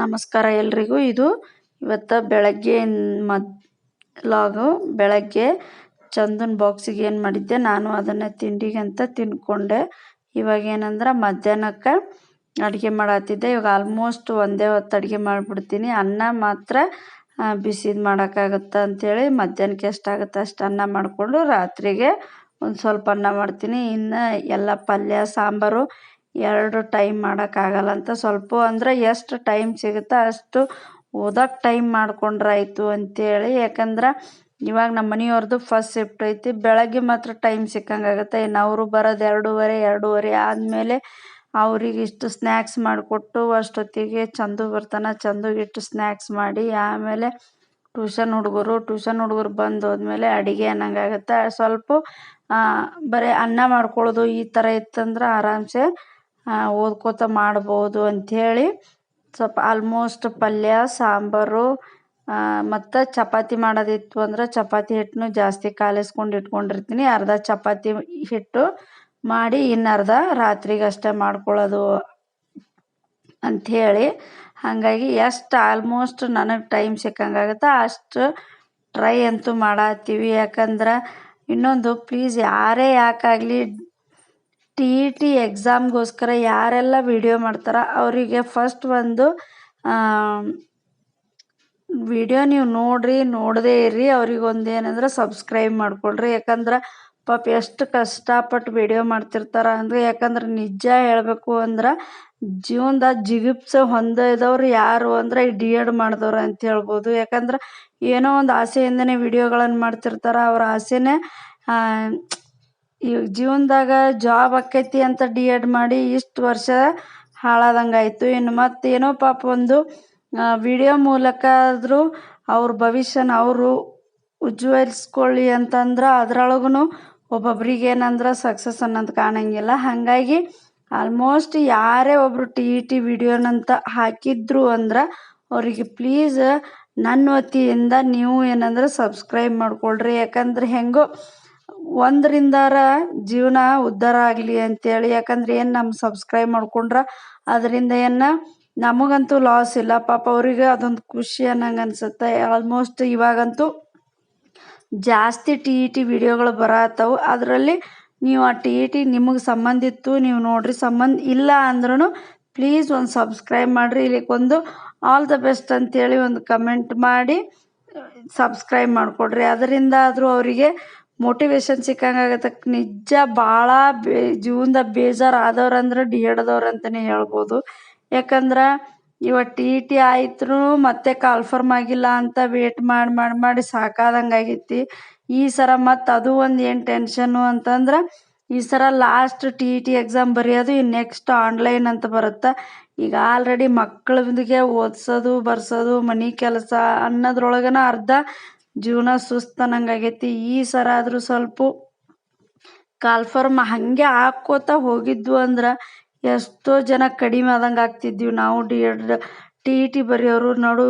ನಮಸ್ಕಾರ ಎಲ್ರಿಗೂ. ಇದು ಇವತ್ತು ಬೆಳಗ್ಗೆ ಮದ್, ಲಾಗು ಬೆಳಗ್ಗೆ ಚಂದನ್ ಬಾಕ್ಸಿಗೆ ಏನು ಮಾಡಿದ್ದೆ, ನಾನು ಅದನ್ನು ತಿಂಡಿಗೆ ಅಂತ ತಿನ್ಕೊಂಡೆ. ಇವಾಗ ಏನಂದ್ರೆ ಮಧ್ಯಾಹ್ನಕ್ಕೆ ಅಡುಗೆ ಮಾಡತ್ತಿದ್ದೆ ಇವಾಗ ಆಲ್ಮೋಸ್ಟ್ ಒಂದೇ ಹೊತ್ತು ಅಡುಗೆ ಮಾಡಿಬಿಡ್ತೀನಿ. ಅನ್ನ ಮಾತ್ರ ಬಿಸಿದು ಮಾಡೋಕ್ಕಾಗತ್ತ ಅಂಥೇಳಿ ಮಧ್ಯಾಹ್ನಕ್ಕೆ ಎಷ್ಟಾಗುತ್ತೆ ಅಷ್ಟು ಅನ್ನ ಮಾಡಿಕೊಂಡು ರಾತ್ರಿಗೆ ಒಂದು ಸ್ವಲ್ಪ ಅನ್ನ ಮಾಡ್ತೀನಿ. ಇನ್ನು ಎಲ್ಲ ಪಲ್ಯ, ಸಾಂಬಾರು ಎರಡು ಟೈಮ್ ಮಾಡೋಕ್ಕಾಗಲ್ಲ ಅಂತ ಸ್ವಲ್ಪ ಅಂದರೆ ಎಷ್ಟು ಟೈಮ್ ಸಿಗುತ್ತೋ ಅಷ್ಟು ಓದೋಕೆ ಟೈಮ್ ಮಾಡ್ಕೊಂಡ್ರಾಯ್ತು ಅಂತೇಳಿ. ಯಾಕಂದ್ರೆ ಇವಾಗ ನಮ್ಮ ಮನೆಯವ್ರದ್ದು ಫಸ್ಟ್ ಶಿಫ್ಟ್ ಐತಿ, ಬೆಳಗ್ಗೆ ಮಾತ್ರ ಟೈಮ್ ಸಿಕ್ಕಂಗಾಗುತ್ತೆ ಇನ್ನು ಅವರು ಬರೋದು ಎರಡೂವರೆ ಎರಡೂವರೆ ಆದಮೇಲೆ ಅವ್ರಿಗೆ ಇಷ್ಟು ಸ್ನ್ಯಾಕ್ಸ್ ಮಾಡಿಕೊಟ್ಟು ಅಷ್ಟೊತ್ತಿಗೆ ಚಂದು ಬರ್ತಾನೆ. ಚಂದುಗೆ ಇಷ್ಟು ಸ್ನ್ಯಾಕ್ಸ್ ಮಾಡಿ ಆಮೇಲೆ ಟ್ಯೂಷನ್ ಹುಡುಗರು ಟ್ಯೂಷನ್ ಹುಡುಗರು ಬಂದು ಹೋದ್ಮೇಲೆ ಅಡುಗೆ ಅನ್ನಂಗಾಗುತ್ತೆ ಸ್ವಲ್ಪ ಬರೀ ಅನ್ನ ಮಾಡ್ಕೊಳ್ಳೋದು ಈ ಥರ ಇತ್ತಂದ್ರೆ ಆರಾಮ್ಸೆ ಓದ್ಕೋತ ಮಾಡ್ಬೋದು ಅಂಥೇಳಿ ಸ್ವಲ್ಪ ಆಲ್ಮೋಸ್ಟ್ ಪಲ್ಯ, ಸಾಂಬಾರು ಮತ್ತು ಚಪಾತಿ ಮಾಡೋದಿತ್ತು ಅಂದ್ರೆ ಚಪಾತಿ ಹಿಟ್ಟನ್ನು ಜಾಸ್ತಿ ಕಾಲಿಸ್ಕೊಂಡು ಇಟ್ಕೊಂಡಿರ್ತೀನಿ. ಅರ್ಧ ಚಪಾತಿ ಹಿಟ್ಟು ಮಾಡಿ ಇನ್ನು ಅರ್ಧ ರಾತ್ರಿಗೆ ಅಷ್ಟೇ ಮಾಡ್ಕೊಳ್ಳೋದು ಅಂಥೇಳಿ. ಹಾಗಾಗಿ ಎಷ್ಟು ಆಲ್ಮೋಸ್ಟ್ ನನಗೆ ಟೈಮ್ ಸಿಕ್ಕಂಗಾಗುತ್ತೆ ಅಷ್ಟು ಟ್ರೈ ಅಂತೂ ಮಾಡತ್ತೀವಿ. ಯಾಕಂದ್ರೆ ಇನ್ನೊಂದು ಪ್ಲೀಸ್ ಯಾರೇ ಯಾಕಾಗಲಿ ಟಿ ಇ ಟಿ ಎಕ್ಸಾಮ್ಗೋಸ್ಕರ ಯಾರೆಲ್ಲ ವಿಡಿಯೋ ಮಾಡ್ತಾರ ಅವರಿಗೆ ಫಸ್ಟ್ ಒಂದು ವಿಡಿಯೋ ನೀವು ನೋಡ್ರಿ, ನೋಡದೇ ಇರ್ರಿ. ಅವ್ರಿಗೆ ಒಂದು ಏನಂದ್ರೆ ಸಬ್ಸ್ಕ್ರೈಬ್ ಮಾಡ್ಕೊಳ್ರಿ. ಯಾಕಂದ್ರೆ ಪಾಪ ಎಷ್ಟು ಕಷ್ಟಪಟ್ಟು ವಿಡಿಯೋ ಮಾಡ್ತಿರ್ತಾರ ಅಂದರೆ, ಯಾಕಂದ್ರೆ ನಿಜ ಹೇಳಬೇಕು ಅಂದ್ರೆ ಜೀವನದ ಜಿಗುಪ್ಸೆ ಹೊಂದಿದವ್ರು ಯಾರು ಅಂದ್ರೆ, ಈ ಡಿ ಎಡ್ ಮಾಡಿದವ್ರು ಅಂತ ಹೇಳ್ಬೋದು. ಯಾಕಂದ್ರೆ ಏನೋ ಒಂದು ಆಸೆಯಿಂದನೇ ವಿಡಿಯೋಗಳನ್ನು ಮಾಡ್ತಿರ್ತಾರೆ. ಅವ್ರ ಆಸೆನೇ ಈ ಜೀವನದಾಗ ಜಾಬ್ ಆಕೈತಿ ಅಂತ ಡಿ ಎಡ್ ಮಾಡಿ ಇಷ್ಟು ವರ್ಷ ಹಾಳಾದಂಗೆ ಆಯಿತು ಇನ್ನು ಮತ್ತೇನೋ ಪಾಪ ಒಂದು ವಿಡಿಯೋ ಮೂಲಕ ಆದರೂ ಅವ್ರ ಭವಿಷ್ಯನ ಅವರು ಉಜ್ವಲಿಸ್ಕೊಳ್ಳಿ ಅಂತಂದ್ರೆ ಅದ್ರೊಳಗೂ ಒಬ್ಬೊಬ್ರಿಗೆ ಏನಂದ್ರೆ ಸಕ್ಸಸ್ ಅನ್ನೋದು ಕಾಣಂಗಿಲ್ಲ. ಹಾಗಾಗಿ ಆಲ್ಮೋಸ್ಟ್ ಯಾರೇ ಒಬ್ಬರು ಟಿ ಟಿ ವಿಡಿಯೋನಂತ ಹಾಕಿದ್ರು ಅಂದ್ರೆ ಅವರಿಗೆ ಪ್ಲೀಸ್ ನನ್ನ ವತಿಯಿಂದ ನೀವು ಏನಂದ್ರೆ ಸಬ್ಸ್ಕ್ರೈಬ್ ಮಾಡ್ಕೊಳ್ರಿ. ಯಾಕಂದ್ರೆ ಹೆಂಗೋ ಒಂದರಿಂದಾರ ಜೀವನ ಉದ್ಧಾರ ಆಗಲಿ ಅಂತೇಳಿ. ಯಾಕಂದ್ರೆ ಏನು ನಮ್ಮ ಸಬ್ಸ್ಕ್ರೈಬ್ ಮಾಡ್ಕೊಂಡ್ರೆ ಅದರಿಂದ ಏನು ನಮಗಂತೂ ಲಾಸ್ ಇಲ್ಲ. ಪಾಪ ಅವರಿಗೆ ಅದೊಂದು ಖುಷಿ ಅನ್ನಂಗೆ ಅನ್ಸುತ್ತೆ. ಆಲ್ಮೋಸ್ಟ್ ಇವಾಗಂತೂ ಜಾಸ್ತಿ ಟಿ ಇ ಟಿ ವಿಡಿಯೋಗಳು ಬರತ್ತವು ಅದರಲ್ಲಿ ನೀವು ಆ ಟಿ ಇ ಟಿ ನಿಮಗೆ ಸಂಬಂಧಿತ್ತು ನೀವು ನೋಡ್ರಿ ಸಂಬಂಧ ಇಲ್ಲ ಅಂದ್ರೂ ಪ್ಲೀಸ್ ಒಂದು ಸಬ್ಸ್ಕ್ರೈಬ್ ಮಾಡಿರಿ. ಇಲ್ಲಿಗೊಂದು ಆಲ್ ದ ಬೆಸ್ಟ್ ಅಂತೇಳಿ ಒಂದು ಕಮೆಂಟ್ ಮಾಡಿ ಸಬ್ಸ್ಕ್ರೈಬ್ ಮಾಡಿಕೊಡ್ರಿ. ಅದರಿಂದ ಆದರೂ ಅವರಿಗೆ ಮೋಟಿವೇಶನ್ ಸಿಕ್ಕಂಗಾಗತ್ತೆ ನಿಜ ಭಾಳ ಬೇ ಜೀವನ್ದಾಗ ಬೇಜಾರು ಆದವ್ರು ಡಿ ಎಡ್ದವ್ರು ಅಂತಲೇ ಹೇಳ್ಬೋದು. ಯಾಕಂದ್ರೆ ಇವಾಗ ಟಿ ಟಿ ಆಯ್ತು ಮತ್ತೆ ಕಾಲ್ಫರ್ಮ್ ಆಗಿಲ್ಲ ಅಂತ ವೇಟ್ ಮಾಡಿ ಮಾಡಿ ಮಾಡಿ ಸಾಕಾದಂಗೆ ಆಗೈತಿ. ಈ ಸರ ಮತ್ತು ಅದು ಒಂದು ಏನು ಟೆನ್ಷನ್ನು ಅಂತಂದ್ರೆ ಈ ಸರ ಲಾಸ್ಟ್ ಟಿ ಟಿ ಎಕ್ಸಾಮ್ ಬರೆಯೋದು ನೆಕ್ಸ್ಟ್ ಆನ್ಲೈನ್ ಅಂತ ಬರುತ್ತೆ. ಈಗ ಆಲ್ರೆಡಿ ಮಕ್ಕಳಿಗೆ ಓದಿಸೋದು, ಬರ್ಸೋದು, ಮನೆ ಕೆಲಸ ಅನ್ನೋದ್ರೊಳಗನ ಅರ್ಧ ಜೀವನ ಸುಸ್ತನಂಗೆ ಆಗೈತಿ ಈ ಸರ ಆದರೂ ಸ್ವಲ್ಪ ಕಾಲ್ಫರ್ಮ್ ಹಾಗೆ ಹಾಕ್ಕೋತ ಹೋಗಿದ್ವು ಅಂದ್ರೆ ಎಷ್ಟೋ ಜನ ಕಡಿಮೆ ಆದಂಗೆ ಆಗ್ತಿದ್ವಿ. ನಾವು D Ed T E T ಬರೆಯೋರು ನಡು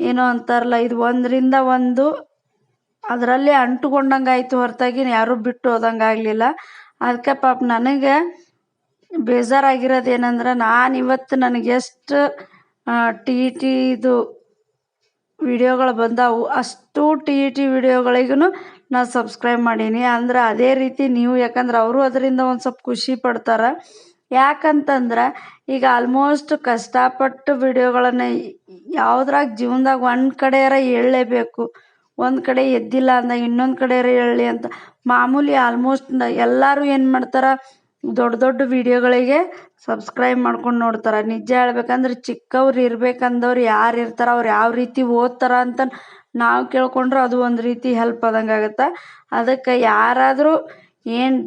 ಏನೋ ಅಂತಾರಲ್ಲ, ಇದು ಒಂದರಿಂದ ಒಂದು ಅದರಲ್ಲೇ ಅಂಟುಕೊಂಡಂಗೆ ಆಯಿತು ಹೊರತಾಗಿ ಯಾರೂ ಬಿಟ್ಟು ಹೋದಂಗೆ ಆಗಲಿಲ್ಲ. ಅದಕ್ಕೆ ಪಾಪ ನನಗೆ ಬೇಜಾರಾಗಿರೋದು ಏನಂದ್ರೆ ನಾನು ಇವತ್ತು ನನಗೆ ಎಷ್ಟು ಟಿ ಇ ಟಿದು ವಿಡಿಯೋಗಳು ಬಂದಾವು, ಅಷ್ಟು ಟಿ ಇ ಟಿ ವಿಡಿಯೋಗಳಿಗೂ ನಾನು ಸಬ್ಸ್ಕ್ರೈಬ್ ಮಾಡೀನಿ. ಅಂದ್ರೆ ಅದೇ ರೀತಿ ನೀವು ಯಾಕಂದ್ರೆ ಅವರು ಅದರಿಂದ ಒಂದು ಸ್ವಲ್ಪ ಖುಷಿ ಪಡ್ತಾರೆ. ಯಾಕಂತಂದ್ರೆ ಈಗ ಆಲ್ಮೋಸ್ಟ್ ಕಷ್ಟಪಟ್ಟು ವಿಡಿಯೋಗಳನ್ನು ಯಾವ್ದ್ರಾಗ ಜೀವನದಾಗ ಒಂದು ಕಡೆಯಾರ ಹೇಳಲೇಬೇಕು ಒಂದು ಕಡೆ ಎದ್ದಿಲ್ಲ ಅಂದಾಗ ಇನ್ನೊಂದು ಕಡೆಯಾರ ಹೇಳಲಿ ಅಂತ. ಮಾಮೂಲಿ ಆಲ್ಮೋಸ್ಟ್ ಎಲ್ಲರೂ ಏನು ಮಾಡ್ತಾರೆ ದೊಡ್ಡ ದೊಡ್ಡ ವಿಡಿಯೋಗಳಿಗೆ ಸಬ್ಸ್ಕ್ರೈಬ್ ಮಾಡ್ಕೊಂಡು ನೋಡ್ತಾರೆ. ನಿಜ ಹೇಳ್ಬೇಕಂದ್ರೆ ಚಿಕ್ಕವ್ರು ಇರ್ಬೇಕಂದವ್ರು ಯಾರು ಇರ್ತಾರೆ, ಅವ್ರು ಯಾವ ರೀತಿ ಓದ್ತಾರೆ ಅಂತ ನಾವು ಕೇಳ್ಕೊಂಡ್ರೆ ಅದು ಒಂದು ರೀತಿ ಹೆಲ್ಪ್ ಆದಂಗೆ ಆಗುತ್ತೆ. ಅದಕ್ಕೆ ಯಾರಾದರೂ ಏನು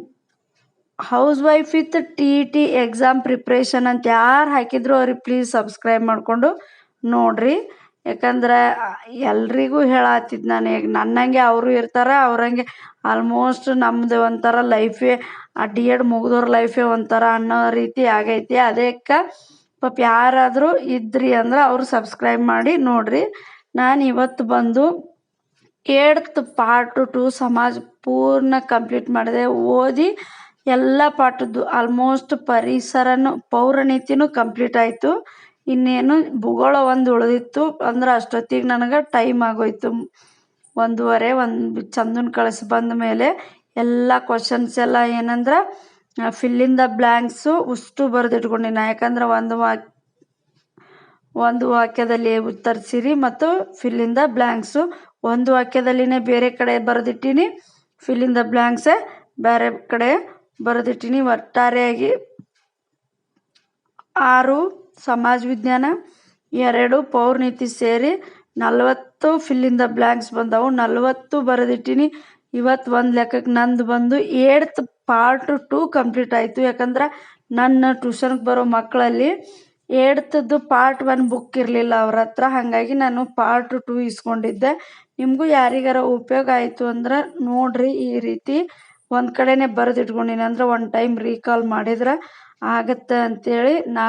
housewife with T T exam preparation ಅಂತ ಯಾರು ಹಾಕಿದ್ರು ಅವ್ರಿಗೆ ಪ್ಲೀಸ್ ಸಬ್ಸ್ಕ್ರೈಬ್ ಮಾಡಿಕೊಂಡು ನೋಡಿರಿ. ಯಾಕಂದ್ರೆ ಎಲ್ರಿಗೂ ಹೇಳತ್ತಿದ್ದು ನಾನು ಈಗ ನನ್ನಂಗೆ ಅವರು ಇರ್ತಾರೆ, ಅವ್ರಂಗೆ ಆಲ್ಮೋಸ್ಟ್ ನಮ್ಮದು ಒಂಥರ ಲೈಫೇ ಆ ಡಿ ಎಡ್ ಮುಗಿದವ್ರ ಲೈಫೇ ಒಂಥರ ಅನ್ನೋ ರೀತಿ ಆಗೈತಿ. ಅದಕ್ಕೆ ಪಾಪ ಯಾರಾದರೂ ಇದ್ರಿ ಅಂದ್ರೆ ಅವರು ಸಬ್ಸ್ಕ್ರೈಬ್ ಮಾಡಿ ನೋಡ್ರಿ. ನಾನು ಇವತ್ತು ಬಂದು ಏಡ್ತ್ ಪಾರ್ಟ್ ಟು ಸಮಾಜ ಪೂರ್ಣ ಕಂಪ್ಲೀಟ್ ಮಾಡಿದೆ. ಓದಿ ಎಲ್ಲ ಪಾಠದ್ದು ಆಲ್ಮೋಸ್ಟ್ ಪರಿಸರನು ಪೌರನೀತಿನೂ ಕಂಪ್ಲೀಟ್ ಆಯಿತು. ಇನ್ನೇನು ಭೂಗೋಳ ಒಂದು ಉಳಿದಿತ್ತು ಅಂದ್ರೆ ಅಷ್ಟೊತ್ತಿಗೆ ನನಗೆ ಟೈಮ್ ಆಗೋಯ್ತು. ಒಂದೂವರೆ ಒಂದು ಚಂದನ್ ಕಳಿಸಿ ಬಂದ ಮೇಲೆ ಎಲ್ಲ ಕ್ವಶನ್ಸ್ ಎಲ್ಲ ಏನಂದ್ರೆ ಫಿಲ್ಲಿಂದ ಬ್ಲ್ಯಾಂಕ್ಸು ಉಷ್ಟು ಬರೆದಿಟ್ಕೊಂಡಿನ. ಯಾಕಂದ್ರೆ ಒಂದು ವಾಕ್, ಒಂದು ವಾಕ್ಯದಲ್ಲಿ ಉತ್ತರಿಸಿರಿ ಮತ್ತು ಫಿಲ್ಲಿಂದ ಬ್ಲ್ಯಾಂಕ್ಸು ಒಂದು ವಾಕ್ಯದಲ್ಲಿನೇ ಬೇರೆ ಕಡೆ ಬರೆದಿಟ್ಟೀನಿ ಫಿಲ್ಲಿಂದ ಬ್ಲ್ಯಾಂಕ್ಸೇ ಬೇರೆ ಕಡೆ ಬರೆದಿಟ್ಟಿನಿ. ಒಟ್ಟಾರೆಯಾಗಿ ಆರು ಸಮಾಜ ವಿಜ್ಞಾನ, ಎರಡು ಪೌರ್ನೀತಿ ಸೇರಿ ನಲವತ್ತು ಫಿಲ್ಲಿಂದ ಬ್ಲ್ಯಾಂಕ್ಸ್ ಬಂದವು. ನಲವತ್ತು ಬರೆದಿಟ್ಟೀನಿ. ಇವತ್ತು ಒಂದು ಲೆಕ್ಕಕ್ಕೆ ನಂದು ಬಂದು ಏಡ್ತ್ ಪಾರ್ಟ್ ಟು ಕಂಪ್ಲೀಟ್ ಆಯಿತು. ಯಾಕಂದ್ರೆ ನನ್ನ ಟ್ಯೂಷನ್ಗೆ ಬರೋ ಮಕ್ಕಳಲ್ಲಿ ಏಡ್ತದ್ದು ಪಾರ್ಟ್ ಒನ್ ಬುಕ್ ಇರಲಿಲ್ಲ ಅವ್ರ ಹತ್ರ. ಹಾಗಾಗಿ ನಾನು ಪಾರ್ಟ್ ಟು ಇಸ್ಕೊಂಡಿದ್ದೆ. ನಿಮಗೂ ಯಾರಿಗಾರ ಉಪಯೋಗ ಆಯಿತು ಅಂದ್ರೆ ನೋಡ್ರಿ ಈ ರೀತಿ ಒಂದು ಕಡೆನೇ ಬರೆದಿಟ್ಕೊಂಡಿನಿ. ಅಂದ್ರೆ ಒಂದು ಟೈಮ್ ರೀಕಾಲ್ ಮಾಡಿದ್ರೆ ಆಗತ್ತೆ ಅಂತೇಳಿ ನಾ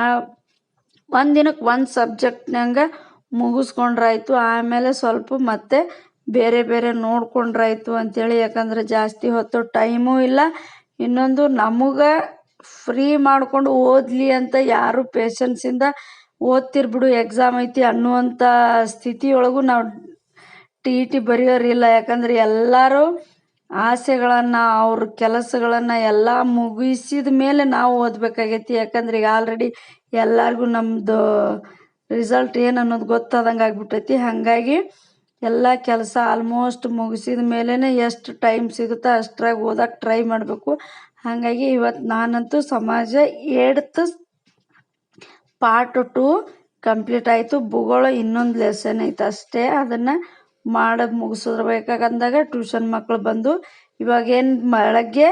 ಒಂದು ದಿನಕ್ಕೆ ಒಂದು ಸಬ್ಜೆಕ್ಟ್ನಂಗೆ ಮುಗಿಸ್ಕೊಂಡ್ರಾಯ್ತು. ಆಮೇಲೆ ಸ್ವಲ್ಪ ಮತ್ತೆ ಬೇರೆ ಬೇರೆ ನೋಡ್ಕೊಂಡ್ರಾಯ್ತು ಅಂಥೇಳಿ ಯಾಕಂದ್ರೆ ಜಾಸ್ತಿ ಹೊತ್ತು ಟೈಮೂ ಇಲ್ಲ. ಇನ್ನೊಂದು ನಮಗೆ ಫ್ರೀ ಮಾಡ್ಕೊಂಡು ಓದಲಿ ಅಂತ ಯಾರು ಪೇಷನ್ಸಿಂದ ಓದ್ತಿರ್ಬಿಡು ಎಕ್ಸಾಮ್ ಐತಿ ಅನ್ನುವಂಥ ಸ್ಥಿತಿಯೊಳಗೂ ನಾವು ಟಿ ಇ ಟಿ ಬರೆಯೋರಿಲ್ಲ. ಯಾಕಂದ್ರೆ ಎಲ್ಲರೂ ಆಸೆಗಳನ್ನು, ಅವ್ರ ಕೆಲಸಗಳನ್ನು ಎಲ್ಲ ಮುಗಿಸಿದ ಮೇಲೆ ನಾವು ಓದಬೇಕಾಗೈತಿ. ಯಾಕಂದ್ರೆ ಈಗ ಆಲ್ರೆಡಿ ಎಲ್ಲರಿಗೂ ನಮ್ಮದು ರಿಸಲ್ಟ್ ಏನು ಅನ್ನೋದು ಗೊತ್ತಾದಂಗೆ ಆಗ್ಬಿಟ್ಟೈತಿ. ಹಾಗಾಗಿ ಎಲ್ಲ ಕೆಲಸ ಆಲ್ಮೋಸ್ಟ್ ಮುಗಿಸಿದ ಮೇಲೇ ಎಷ್ಟು ಟೈಮ್ ಸಿಗುತ್ತೋ ಅಷ್ಟ್ರಾಗ ಓದಕ್ಕೆ ಟ್ರೈ ಮಾಡಬೇಕು. ಹಾಗಾಗಿ ಇವತ್ತು ನಾನಂತೂ ಸಮಾಜ ಏಡ್ತ್ ಪಾರ್ಟ್ ಟು ಕಂಪ್ಲೀಟ್ ಆಯಿತು. ಭೂಗೋಳ ಇನ್ನೊಂದು ಲೆಸನ್ ಐತೆ ಅಷ್ಟೇ. ಅದನ್ನು ಮಾಡೋದು ಮುಗಿಸಿರ್ಬೇಕಾಗಂದಾಗ ಟ್ಯೂಷನ್ ಮಕ್ಕಳು ಬಂದು ಇವಾಗೇನು ಬೆಳಗ್ಗೆ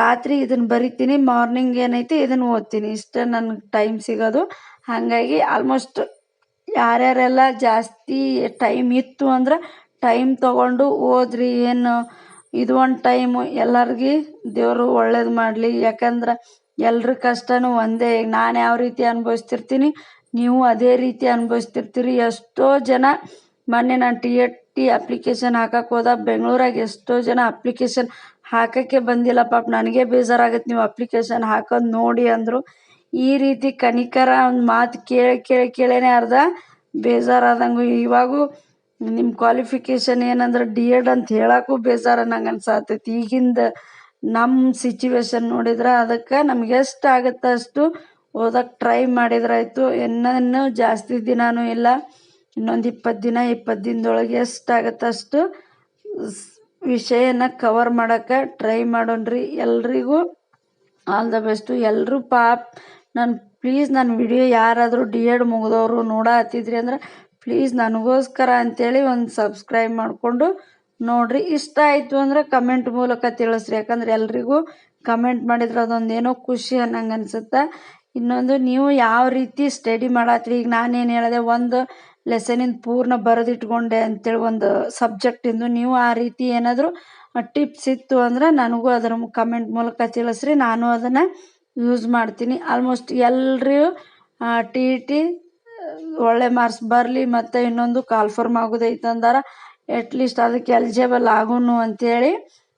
ರಾತ್ರಿ ಇದನ್ನು ಬರಿತೀನಿ ಮಾರ್ನಿಂಗ್ ಏನೈತಿ ಇದನ್ನು ಓದ್ತೀನಿ. ಇಷ್ಟೇ ನನಗೆ ಟೈಮ್ ಸಿಗೋದು. ಹಾಗಾಗಿ ಆಲ್ಮೋಸ್ಟ್ ಯಾರ್ಯಾರೆಲ್ಲ ಜಾಸ್ತಿ ಟೈಮ್ ಇತ್ತು ಅಂದ್ರೆ ಟೈಮ್ ತಗೊಂಡು ಓದ್ರಿ ಏನು ಇದು ಒಂದು ಟೈಮು ಎಲ್ಲರಿಗೆ ದೇವರು ಒಳ್ಳೇದು ಮಾಡಲಿ. ಯಾಕಂದ್ರೆ ಎಲ್ರ ಕಷ್ಟನೂ ಒಂದೇ. ಈಗ ನಾನು ಯಾವ ರೀತಿ ಅನುಭವಿಸ್ತಿರ್ತೀನಿ? ನೀವು ಅದೇ ರೀತಿ ಅನುಭವಿಸ್ತಿರ್ತೀರಿ. ಎಷ್ಟೋ ಜನ ಮೊನ್ನೆ ನಾನು ಟಿ ಎಟ್ ಟಿ ಅಪ್ಲಿಕೇಶನ್ ಹಾಕಕ್ಕೆ ಹೋದಾಗ ಬೆಂಗಳೂರಾಗ ಎಷ್ಟೋ ಜನ ಅಪ್ಲಿಕೇಶನ್ ಹಾಕೋಕ್ಕೆ ಬಂದಿಲ್ಲ. ಪಾಪ, ನನಗೆ ಬೇಜಾರಾಗತ್ತೆ ನೀವು ಅಪ್ಲಿಕೇಶನ್ ಹಾಕೋದು ನೋಡಿ ಅಂದರು. ಈ ರೀತಿ ಕನಿಕರ ಒಂದು ಮಾತು ಕೇಳಿ ಕೇಳಿ, ಕೇಳೇನೆ ಅರ್ಧ ಬೇಜಾರಾದಂಗೂ. ಇವಾಗೂ ನಿಮ್ಮ ಕ್ವಾಲಿಫಿಕೇಷನ್ ಏನಂದ್ರೆ ಡಿ ಎಡ್ ಅಂತ ಹೇಳಕ್ಕೂ ಬೇಜಾರು ನಂಗೆ ಅನ್ಸಾತೈತಿ. ಈಗಿಂದ ನಮ್ಮ ಸಿಚುವೇಶನ್ ನೋಡಿದ್ರೆ ಅದಕ್ಕೆ ನಮ್ಗೆ ಎಷ್ಟು ಆಗುತ್ತೆ ಅಷ್ಟು ಓದಕ್ಕೆ ಟ್ರೈ ಮಾಡಿದ್ರಾಯ್ತು. ಇನ್ನೂ ಜಾಸ್ತಿ ದಿನಾನೂ ಇಲ್ಲ. ಇನ್ನೊಂದು ಇಪ್ಪತ್ತು ದಿನ, ಇಪ್ಪತ್ತು ದಿನದೊಳಗೆ ಎಷ್ಟಾಗತ್ತೆ ಅಷ್ಟು ವಿಷಯನ ಕವರ್ ಮಾಡೋಕ್ಕೆ ಟ್ರೈ ಮಾಡೋಣ್ರಿ. ಎಲ್ರಿಗೂ ಆಲ್ ದ ಬೆಸ್ಟು ಎಲ್ಲರೂ ಪಾಪ್ ನಾನು ಪ್ಲೀಸ್ ನನ್ನ ವಿಡಿಯೋ ಯಾರಾದರೂ ಡಿ ಎಡ್ ಮುಗಿದವರು ನೋಡತ್ತಿದ್ರಿ ಅಂದ್ರೆ ಪ್ಲೀಸ್ ನನಗೋಸ್ಕರ ಅಂಥೇಳಿ ಒಂದು ಸಬ್ಸ್ಕ್ರೈಬ್ ಮಾಡಿಕೊಂಡು ನೋಡಿರಿ. ಇಷ್ಟ ಆಯಿತು ಅಂದರೆ ಕಮೆಂಟ್ ಮೂಲಕ ತಿಳಿಸ್ರಿ. ಯಾಕಂದ್ರೆ ಎಲ್ರಿಗೂ ಕಮೆಂಟ್ ಮಾಡಿದ್ರೆ ಅದೊಂದೇನೋ ಖುಷಿ ಅನ್ನಂಗೆ ಅನಿಸುತ್ತೆ. ಇನ್ನೊಂದು, ನೀವು ಯಾವ ರೀತಿ ಸ್ಟಡಿ ಮಾಡತ್ತೀರಿ ಈಗ ನಾನೇನು ಹೇಳಿದೆ, ಒಂದು ಲೆಸನಿಂದ ಪೂರ್ಣ ಬರೆದಿಟ್ಕೊಂಡೆ ಅಂತೇಳಿ ಒಂದು ಸಬ್ಜೆಕ್ಟಿಂದು ನೀವು ಆ ರೀತಿ ಏನಾದರೂ ಟಿಪ್ಸ್ ಇತ್ತು ಅಂದ್ರೆ ನನಗೂ ಅದರ ಕಮೆಂಟ್ ಮೂಲಕ ತಿಳಿಸ್ರಿ. ನಾನು ಅದನ್ನು ಯೂಸ್ ಮಾಡ್ತೀನಿ. ಆಲ್ಮೋಸ್ಟ್ ಎಲ್ಲರೂ ಟಿ ಟಿ ಒಳ್ಳೆ ಮಾರ್ಕ್ಸ್ ಬರಲಿ, ಮತ್ತು ಇನ್ನೊಂದು ಕಾಲ್ಫರ್ಮ್ ಆಗೋದೈತೆ ಅಂದಾರ. ಎಟ್ಲೀಸ್ಟ್ ಅದಕ್ಕೆ ಎಲಿಜಿಬಲ್ ಆಗೋನು ಅಂಥೇಳಿ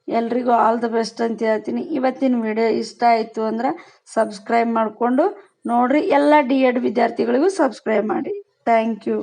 ಎಲ್ರಿಗೂ ಆಲ್ ದ ಬೆಸ್ಟ್ ಅಂತ ಹೇಳ್ತೀನಿ. ಇವತ್ತಿನ ವಿಡಿಯೋ ಇಷ್ಟ ಆಯಿತು ಅಂದ್ರೆ ಸಬ್ಸ್ಕ್ರೈಬ್ ಮಾಡಿಕೊಂಡು ನೋಡಿರಿ. ಎಲ್ಲ ಡಿ ಎಡ್ ವಿದ್ಯಾರ್ಥಿಗಳಿಗೂ ಸಬ್ಸ್ಕ್ರೈಬ್ ಮಾಡಿ. Thank you